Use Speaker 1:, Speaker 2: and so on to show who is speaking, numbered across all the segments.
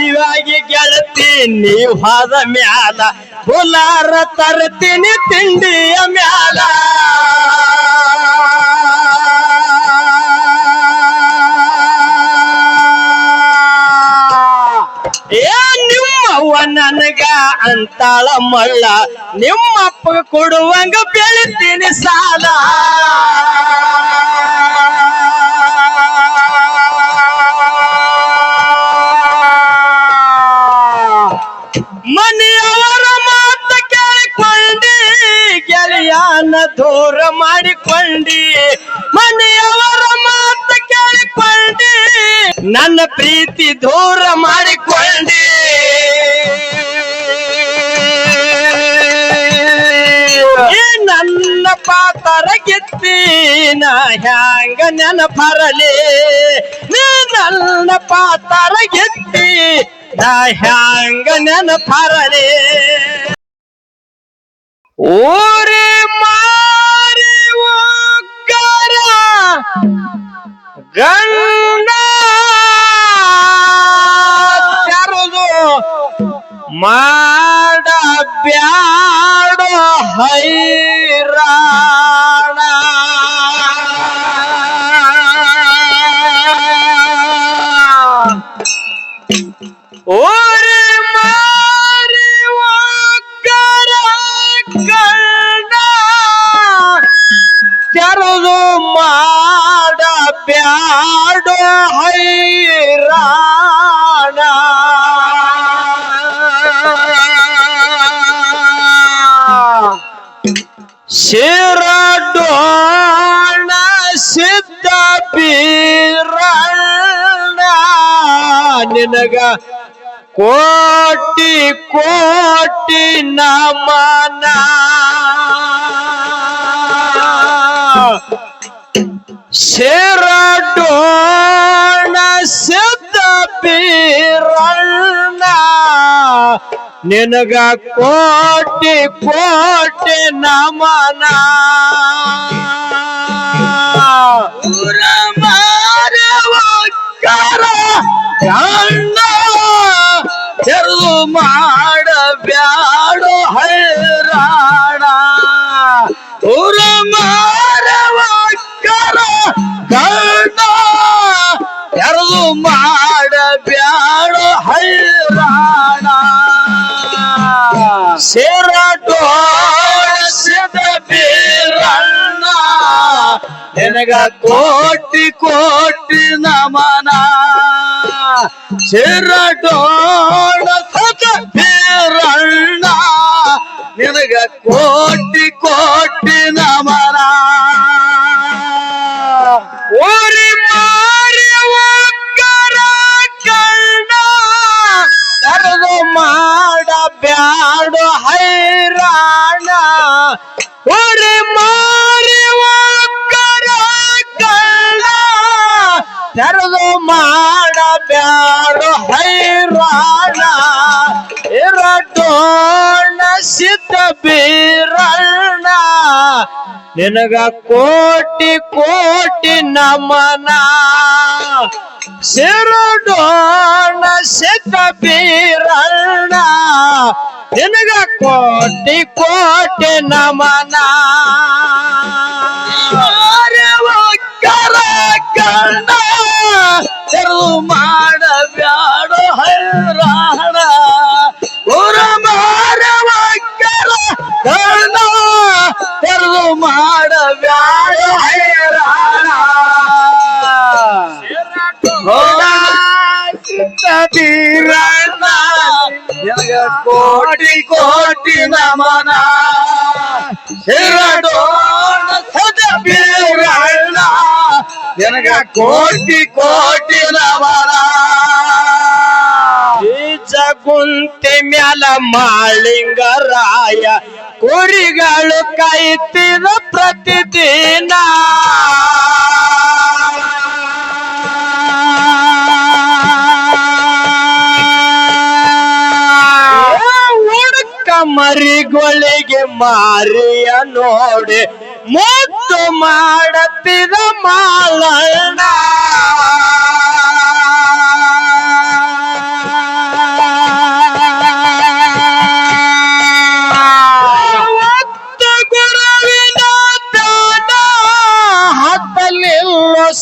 Speaker 1: ಮದುವಾಗಿ ಗೆಳತಿ ನೀವು ಹೋದ ಮ್ಯಾಲ. ಹುಲಾರ ತರ್ತೀನಿ, ತಿಂಡಿಯ ಮ್ಯಾಲ. ಏ ನನಗ ಅಂತಾಳ ಮಳ್ಳ. ನಿಮ್ಮಪ್ಪ ಕೊಡುವಂಗ ಬೆಳಿತೀನಿ ಸಾಲ. ಗೆಳೆಯನ ದೂರ ಮಾಡಿಕೊಂಡಿ ಮನೆಯವರ ಮಾತು ಕೇಳಿಕೊಂಡಿ ನನ್ನ ಪ್ರೀತಿ ದೂರ ಮಾಡಿಕೊಂಡಿ ನನ್ನ ಪಾತರ ಗೆತ್ತಿನ ಹ್ಯಾಂಗ ನೆನಪರಲಿ. ನೀ ನನ್ನ ಪಾತರ ಗೆತ್ತಿ ಹ್ಯಾಂಗ ನೆನಪರಲಿ. ಊರಿ ಮಾರಿ ಒಗ್ಗರ ಗಂಡ ತೆರೆದು ಮಾಡ ಬ್ಯಾಡೋ ಹೈರಾಣ. ಓರೆ ಶಿರಡೋಣ ಸಿದ್ಧ ಪೀರಣ್ಣ ನಿನಗ ಕೋಟಿ ಕೋಟಿ ನಮನ. ಶಿರಡೋಣ ಸಿದ್ಧ ಬೀರಣ್ಣ ನಿನಗ ಕೋಟಿ ಕೋಟಿ ನಮನ. ಮಾಡ. ನಿನಗ ಕೋಟಿ ಕೋಟಿ ನಮನ ಸೇರಡೋಣ ಸದ ಬೀರಣ್ಣ ನಿನಗ ಕೋಟಿ ಕೋಟಿ ನಮನ ಬೀರಣ್ಣ ನಿನಗ ಕೋಟಿ ಕೋಟಿ ನಮನ. ಸಿರುಡೋಣ ಸಿದ್ಧ ಬೀರಣ್ಣ ನಿನಗ ಕೋಟಿ ಕೋಟಿ ನಮನ. ಕಣ್ಣ ಮಾಡ ಮಾಡ ಬ್ಯಾಡು ಹೈರಾಣ ಬೀರಣ್ಣ ನಿನಗ ಕೋಟಿ ಕೋಟಿ ನಮನ ಶಿರಡೋಣ ಸದ ಬೀರಣ್ಣ ನಿನಗ ಕೋಟಿ ಕೋಟಿ ನಮನ ಮ್ಯಾಲ ಮಾಳಿಂಗರಾಯ. ಕುರಿಗಳು ಕಾಯ್ತಿದ ಪ್ರತಿದಿನ. ಮರಿಗಳಿಗೆ ಮಾರಿಯ ನೋಡಿ ಮುದ್ದು ಮಾಡತ್ತಿದ ಮಾಲಣ್ಣ.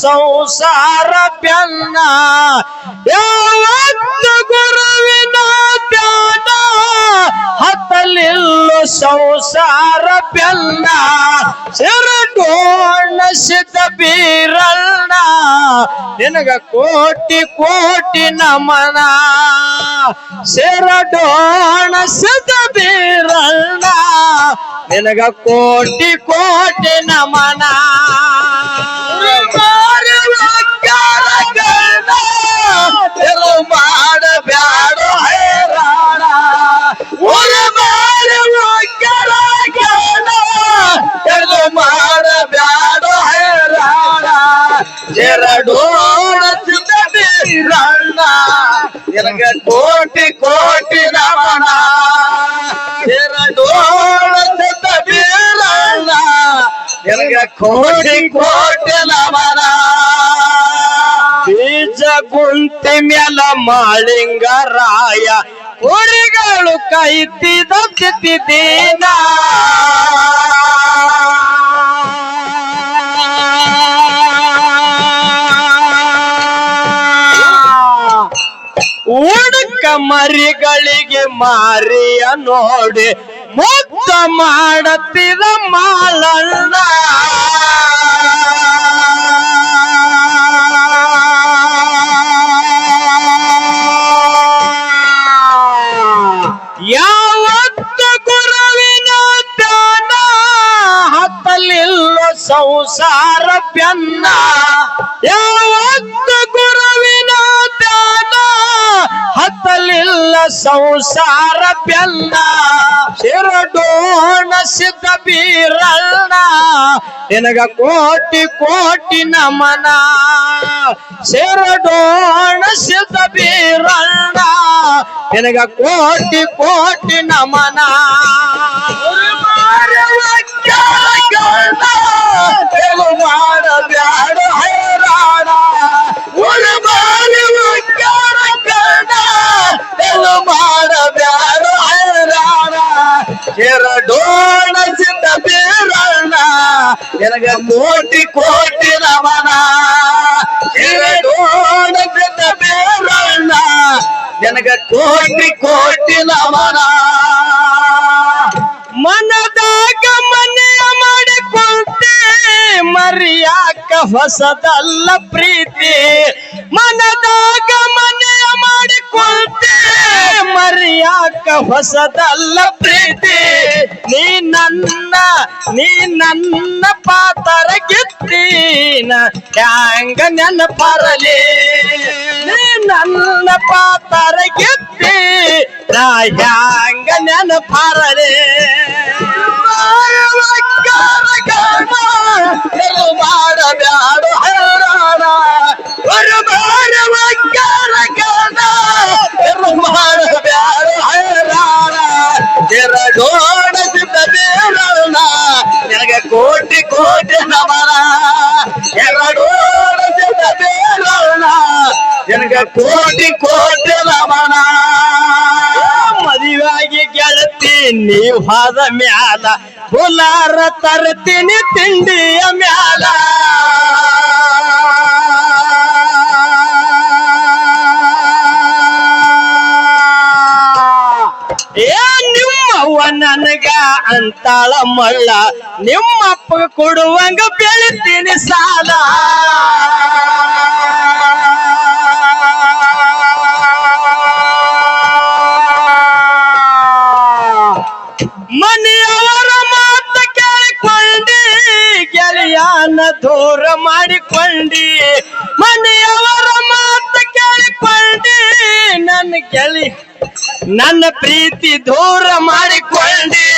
Speaker 1: ಸಂಸಾರ ಪ್ಯನ್ನ ಯಾವತ್ತು ಗುರು ಸಂಸಾರ ಬೆಲ್ಲ ಸಿರಡೋಣ ಸಿದ್ಧ ಬೀರಣ್ಣ. ನಿನಗ ಕೋಟಿ ಕೋಟಿ ನಮನ. ಸಿರಡೋಣ ಸಿದ್ಧ ಬೀರಣ್ಣ. ನಿನಗ ಕೋಟಿ ಕೋಟಿ ನಮನ. ಮಾಡಬ್ಯಾಡ ನಿನಗ ಕೋಟಿ ಕೋಟಿ ನಮನ ಎರಡೋಣ ಸಿದ್ಧೀರಣ್ಣ ನಿನಗ ಕೋಟಿ ಕೋಟಿ ನಮನ ಬೀಜ ಗುಂತಿ ಮ್ಯಾಲ ಮಾಳಿಂಗರಾಯ ಕುರಿಗಳು ಕೈತಿದ ತಿದ್ದಿದ್ದೀನ ಉಡುಕ ಮರಿಗಳಿಗೆ ಮಾರಿಯ ನೋಡಿ ಮುತ್ತ ಮಾಡತ್ತಿದ ಮಾಲಣ್ಣ ಯಾವತ್ತು ಗುರುವಿನ ಧ್ಯಾನ ಹತ್ತಲಿಲ್ಲ ಸಂಸಾರ ಬೆನ್ನ. ಸಂಸಾರ ಬೆನ್ನ ಶಿರಡೋಣ ಸಿದ್ಧ ಬೀರಣ್ಣ ನಿನಗ ಕೋಟಿ ಕೋಟಿ ನಮನ ಶಿರಡೋಣ ಸಿದ್ಧ ಬೀರಣ್ಣ ನಿನಗ ಕೋಟಿ ಕೋಟಿ ನಮನ. ಮಾಡಬ್ಯಾಡ ಹೈರಾಣ. ಎರಡೋಣ ಚಿನ್ನ ಬೀರಣ್ಣ ನಿನಗೆ ಕೋಟಿ ಕೋಟಿ ನಮನ. ಎರಡೋಣ ಚಿನ್ನ ಬೀರಣ್ಣ ನಿನಗೆ ಕೋಟಿ ಕೋಟಿ ನಮನ. ಮನದಾಗ ಮನೆಯ ಮಾಡಿಕೊಂಡೆ, ಮರಿಯಾಕ ಹೊಸದಲ್ಲ ಪ್ರೀತಿ. ಮನದಾಗ ಮನೆಯ ಮಾಡಿಕೊಂಡೆ ಮರಿಯಾಕ ಹೊಸದಲ್ಲ ಪ್ರೀತಿ? ನೀ ನನ್ನ ನೀ ನನ್ನ ಪಾತರ ಗೆತ್ತೀನ, ಹ್ಯಾಂಗ ನೆನಪರಲಿ? ನೀ ನನ್ನ ಪಾತರ ಗೆತ್ತಿ, ನಾ ಹ್ಯಾಂಗ ನೆನಪರಲಿ? ಮಾಡಬ್ಯಾಡ ಕೋಟಿ ಕೋಟಿ ನಮನ ಎರಡೋಣ ಸಿದ್ಧ ಬೇರಣ್ಣ ನಿನಗೆ ಕೋಟಿ ಕೋಟಿ ನಮನ ಮದುವಾಗಿ ಗೆಳತಿ ನೀವು ಹಾದ ಮ್ಯಾಲ ಬುಲಾರ ತರ್ತೀನಿ ತಿಂಡಿಯ ಮ್ಯಾಲ ಅಂತಾಳ ಮಳ್ಳ, ನಿಮ್ಮಪ್ಪ ಕೊಡುವಂಗ ಬೆಳಿತೀನಿ ಸಾಲ. ಮನೆಯವರ ಮಾತ ಕೇಳಿಕೊಂಡಿ, ಗೆಳೆಯನ ದೂರ ಮಾಡಿಕೊಂಡಿ. ಮನೆಯವರ ಮಾತ ಕೇಳಿಕೊಂಡಿ, ನನ್ನ ಗೆಳಿ ನನ್ನ ಪ್ರೀತಿ ದೂರ ಮಾಡಿಕೊಂಡಿ.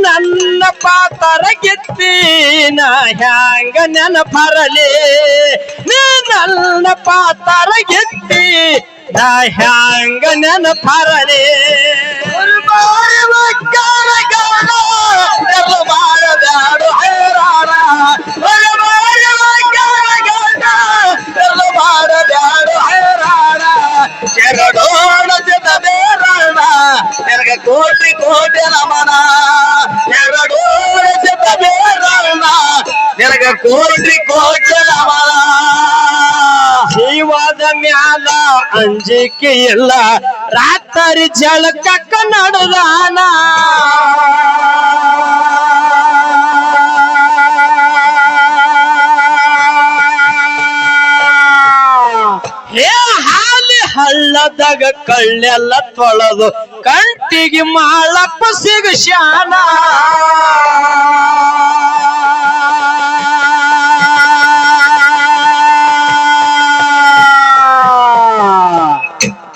Speaker 1: ನನ್ನ ಪಾತರ ಗೆತ್ತಿ ನಾ ಹ್ಯಾಂಗ ನೆನಪರಲಿ. ನೀ ನನ್ನ ಪಾತರ ಗೆತ್ತಿ ನಾ ಹ್ಯಾಂಗ ನೆನಪರಲಿ. ಮಾಡಬ್ಯಾಡ ನಿನಗೆ ಕೋಟಿ ಕೋಟಿ ನಮನ. ಎರಡು ಚಿತ್ತ ಬೇರಣ ನನಗೆ ಕೋಟಿ ಕೋಟಿ ನಮನ. ಜೀವದ ಮ್ಯಾಲ ಅಂಜಿಕೆ ಇಲ್ಲ ರಾತ್ರಿ ಜಳಕ ನಡೆದಾನ. ಹಳ್ಳದಾಗ ಕಳ್ಳೆಲ್ಲ ತೊಳೆದು ಕಂಟಿಗೆ ಮಾಳಪ್ಪ ಶಾನ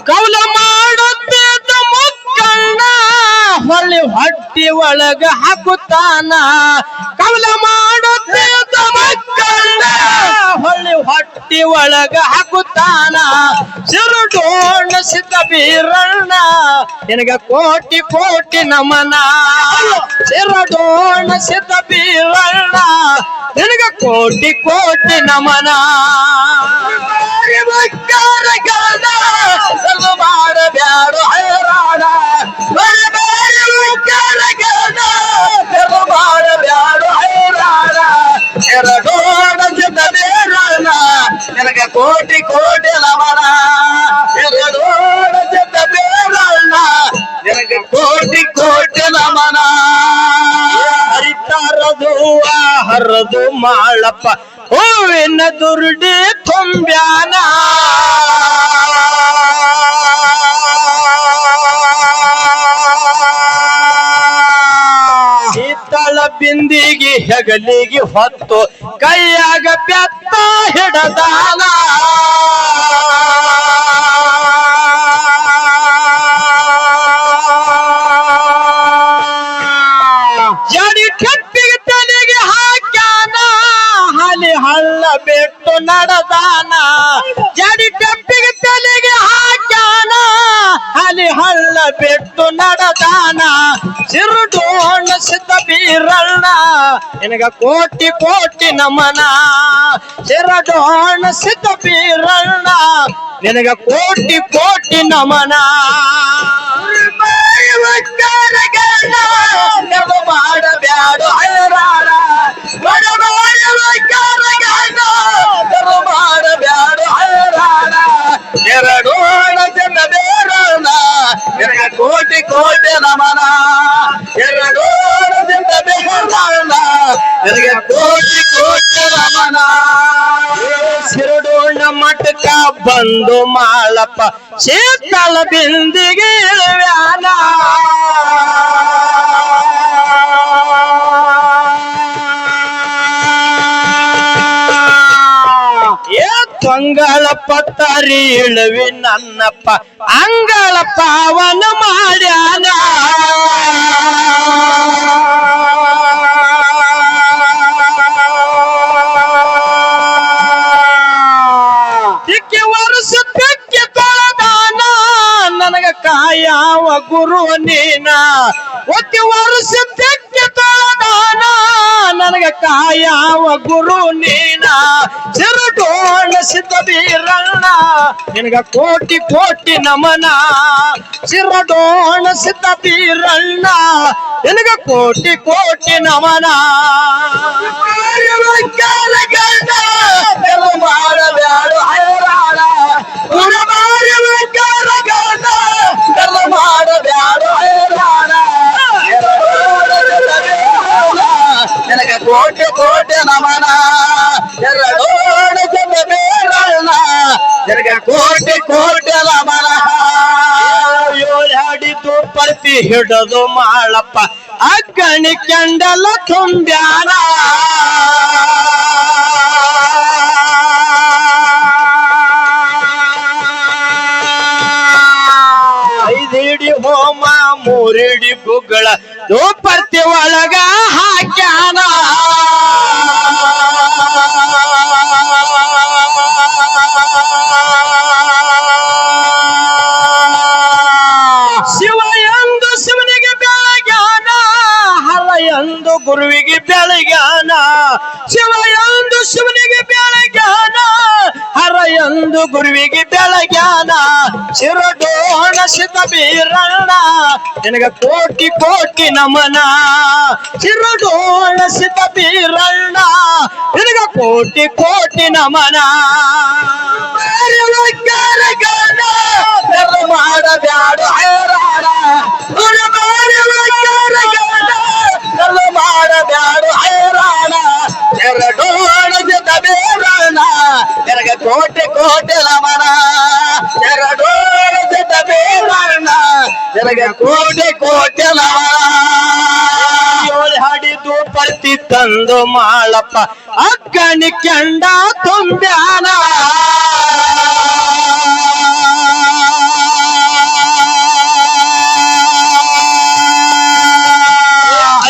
Speaker 1: ಕೌಲ ಮಾಡುತ್ತಿದ್ದ ಮಕ್ಕಳನ್ನ ಹೊಲಿ ಹೊಟ್ಟಿ ಒಳಗ ಹಾಕುತ್ತಾನ. ಕೌಲ ಮಾಡುತ್ತಿದ್ದ ಮಕ್ಕಳನ್ನ ಹೊಳ್ಳಿ ಹೊಟ್ಟಿ ಒಳಗ ಹಾಕುತ್ತಾನ. ಸಿರುಡೋಣ ಸಿದ್ಧ ಬೀರಣ್ಣ. ನಿನಗ ಕೋಟಿ ಕೋಟಿ ನಮನ. ಸಿರುಡೋಣ ಸಿದ್ಧ ಬೀರಣ್ಣ. ನಿನಗ ಕೋಟಿ ಕೋಟಿ ನಮನ. ಹೈರಾಣ. ಮಾಡಬ್ಯಾಡ ಹೈರಾಣ ಎರಡೋಣ ಸಿದ್ಧ ಬೀರಣ್ಣ ನಿನಗ ಕೋಟಿ ಕೋಟಿ ಲವಣ ಎರಡೋಡ ನಿನಗೆ ನಿನಗ ಕೋಟಿ ಕೋಟಿ ಲವಣ ಹರಿತಾರದು ಹರದು ಮಾಳಪ್ಪ. ಹೂವಿನ ದುರ್ಡಿ ತುಂಬ್ಯಾನ. ಬಿಂದಿಗೆ ಹೆಗಲಿಗೆ ಹೊತ್ತು, ಕೈಯಾಗ ಬೆತ್ತ ಹಿಡದಾನ. ಜಡಿ ಕೆಪ್ಪಿಗೆ ತಲೆಗೆ ಹಾಕ್ಯಾನ, ಹಲಿ ಹಳ್ಳ ಬಿಟ್ಟು ನಡೆದಾನ. ಜಡಿ ಸಿದ್ಧ ಬೀರಣ್ಣ ನಿನಗ ಕೋಟಿ ಕೋಟಿ ನಮನ ಸಿರಡೋಣ ಸಿದ್ಧ ಬೀರಣ್ಣ ನಿನಗ ಕೋಟಿ ಕೋಟಿ ನಮನ ಮಾಡಬ್ಯಾಡ ಹೈರಾಣ ಮಾಡಬ್ಯಾಡ ಹೈರಾಣ ಎರಡು ಜನ ಬೇರೋಣ ನಿನಗ ಕೋಟಿ ಕೋಟಿ ನಮನ ಬಂದು ಮಾಳಪ್ಪ ಶೀತಲ ಬಿಂದಿಗೆ ಇಳಿವ್ಯಾನ ತೊಂಗಳ ಪತ್ತರಿ ಇಳುವಿ ನನ್ನಪ್ಪ ಅಂಗಳ ಪಾವನ ಮಾಡ್ಯಾನ. ಗುರು ನೀನ ಒತ್ತಿ ವರ್ಷಕ್ಕೆ ತೊಳೆದಾನ ನನಗ ಕಾಯಾವ ಗುರು ನೀನ ಸಿರುಡೋಣ ಸಿದ್ಧವೀರಣ್ಣ ನಿನಗ ಕೋಟಿ ಕೋಟಿ ನಮನ ಸಿರಡೋಣ ಸಿದ್ಧವೀರಣ್ಣ ನಿನಗ ಕೋಟಿ ಕೋಟಿ ನಮನ. ಮಾಡಬೇಡ ಹೈರಾಣ ಕೋಟಿ ಕೋಟಿ ನಮನ. ಎರಡೋಣ ಜನ ಬೇರಣ್ಣ ನಿನಗೆ ಕೋಟಿ ಕೋಟಿ ನಮನ. ಏಳಾಡಿದ್ದು ಪರ್ತಿ ಹಿಡದು ಮಾಳಪ್ಪ. ಅಗ್ಗಣಿ ಕೆಂಡಲ ತುಂಬ್ಯಾನ ಐದಿಡಿ ಹೋಮ, ಮೂರಿಡಿ ಗುಗ್ಗಳ. ದೋಪರ್ತಿ ಒಳಗ ಗುರುವಿಗೆ ಬೆಳಗ್ಯಾನ ಶಿರಡೋಣ ಸಿದ್ಧ ಬೀರಣ್ಣ ನಿನಗ ಕೋಟಿ ಕೋಟಿ ನಮನ ಶಿರಡೋಣ ಸಿದ್ಧ ಬೀರಣ್ಣ ನಿನಗ ಕೋಟಿ ಕೋಟಿ ನಮನ ಮಾಡಬ್ಯಾಡ ಹೈರಾಣ ತಂದು ಮಾಳಪ್ಪ. ಅಕ್ಕನಿ ಕೆಂಡ ತುಂಬ್ಯಾನ.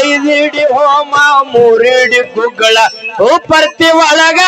Speaker 1: ಐದಿಡಿ ಹೋಮ ಮೂರಿಡಿ ಗುಗ್ಗಳ ಉಪರ್ತಿ ಒಳಗ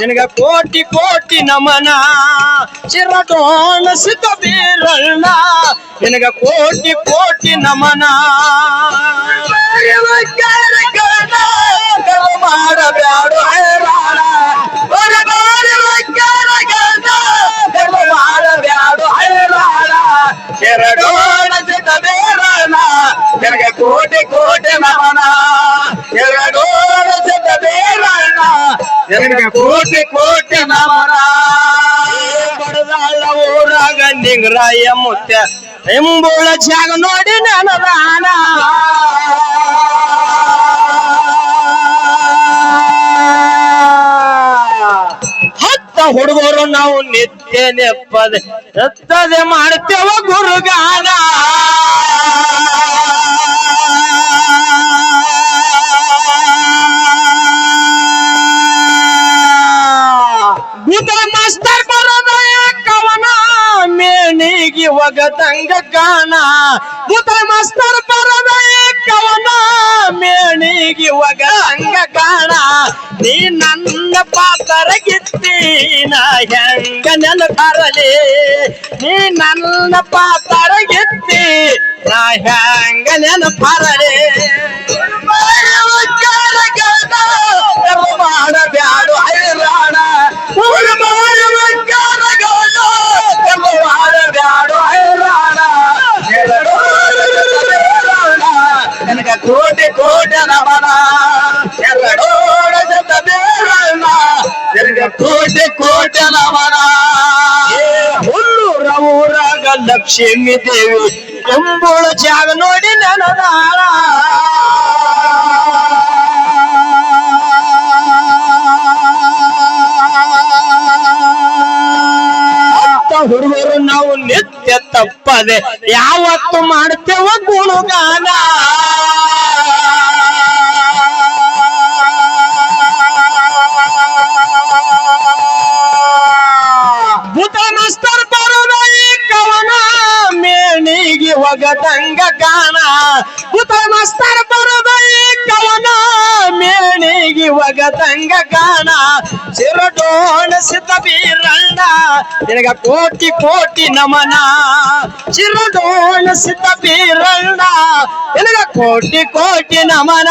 Speaker 1: ನಿನಗ ಕೋಟಿ ಕೋಟಿ ನಮನ ಶಿರಟೋಣ ಸಿದ್ಧ ಬೀರಣ್ಣ ನಿನಗ ಕೋಟಿ ಕೋಟಿ ನಮನ ಮಾಡಬ್ಯಾಡು ಕೋಟಿ ಕೋಟಿ ನಮನ. ಬಡದಾಳ ಊರಾಗ ನಿಂಗರಾಯ ಮುತ್ಯ. ಎಂಬುಳ ಜಾಗ ನೋಡಿ ನನದಾನ ಹತ್ತ ಹುಡುಗರು ನಾವು ನಿತ್ಯ ನೆಪ್ಪದೆ. ಎತ್ತದೆ ಮಾಡ್ತೇವ ಗುರುಗಾನ. ಒಗದಂಗ ಕಾಣ. ಗುದ್ರ ಮಸ್ತರ್ ಬರೋದ ಕವನ ಮೇಣಿಗೆ ಒಗದಂಗ ಕಾಣ. ನೀ ನನ್ನ ಪಾತ್ರ ಗಿತ್ತೀನ ಹೆಂಗ ಬರಲಿ ನೀ ನನ್ನ ಪಾತ್ರ ಗಿತ್ತಿ ನಾ ಹೆಂಗ ನೆಲ ಮಾಡಬ್ಯಾಡು ಲಕ್ಷ್ಮೀ ದೇವಿ ಎಂಬುಳ ಜಾಗ ನೋಡಿ ಅತ್ತ ಹುಡುಗರು ನಾವು ನಿತ್ಯ ತಪ್ಪದೆ ಯಾವತ್ತು ಮಾಡ್ತೇವ ಗುಣಗಾನ. ಮೇಣಿಗೆ ಗಾನ ಕಾಣ ಮಸ್ತರ ಕವನ ಮೇಣಿಗೆ ಒಗದಂಗ ಗಾನ ಚಿರಡೋಣ ಸಿದ್ಧ ಬೀರಣ್ಣ, ನಿನಗ ಕೋಟಿ ಕೋಟಿ ನಮನ. ಚಿರಡೋಣ ಸಿದ್ಧ ಬೀರಣ್ಣ, ನಿನಗ ಕೋಟಿ ಕೋಟಿ ನಮನ.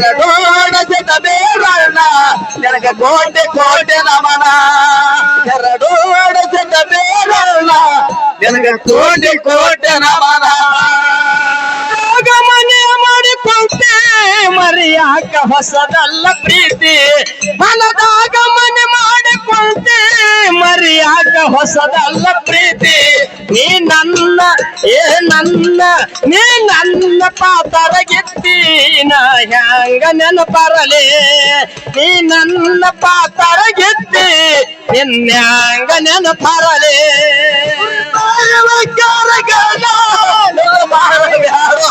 Speaker 1: ಎರಡೋಣ ಜತ ಬೇರಣ್ಣ ನನಗ ಕೋಟೆ ಕೋಟೆ ನಮನ ಎರಡೋಣ ಜತ ಬೇರಣ್ಣ ನನಗ ಕೋಟೆ ಕೋಟೆ ನಮನ ಮನೆ ಮಾಡಿಕೊಂಡೆ ಮರಿಯಾಕ ಹೊಸದಲ್ಲ ಪ್ರೀತಿ ಹೊಲದಾಗ ಮನೆ ಮಾಡಿಕೊಂಡೆ ಮರಿಯಾಕ ಹೊಸದಲ್ಲ ಪ್ರೀತಿ? ನೀ ನನ್ನ, ಏ ನನ್ನ, ನೀ ನನ್ನ ಪಾತರ ಗೆತ್ತೀನ ಹ್ಯಾಂಗ ನೆನಪರಲೆ? ನೀ ನನ್ನ ಪಾತರ ಗೆತ್ತಿ ನಿನ್ಯಾಂಗ ನೆನಪರಲೆ? ಮಾಡಬ್ಯಾಡು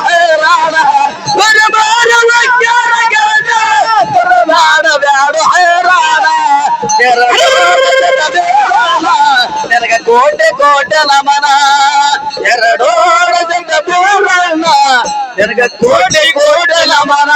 Speaker 2: ಕೋಟೆ ಕೋಟೆ ನಮನ ಎರಡೋಡ ಜನ ಬೀರಣ್ಣ ನಿನಗ ಕೋಟೆ ಕೋಟೆ ನಮನ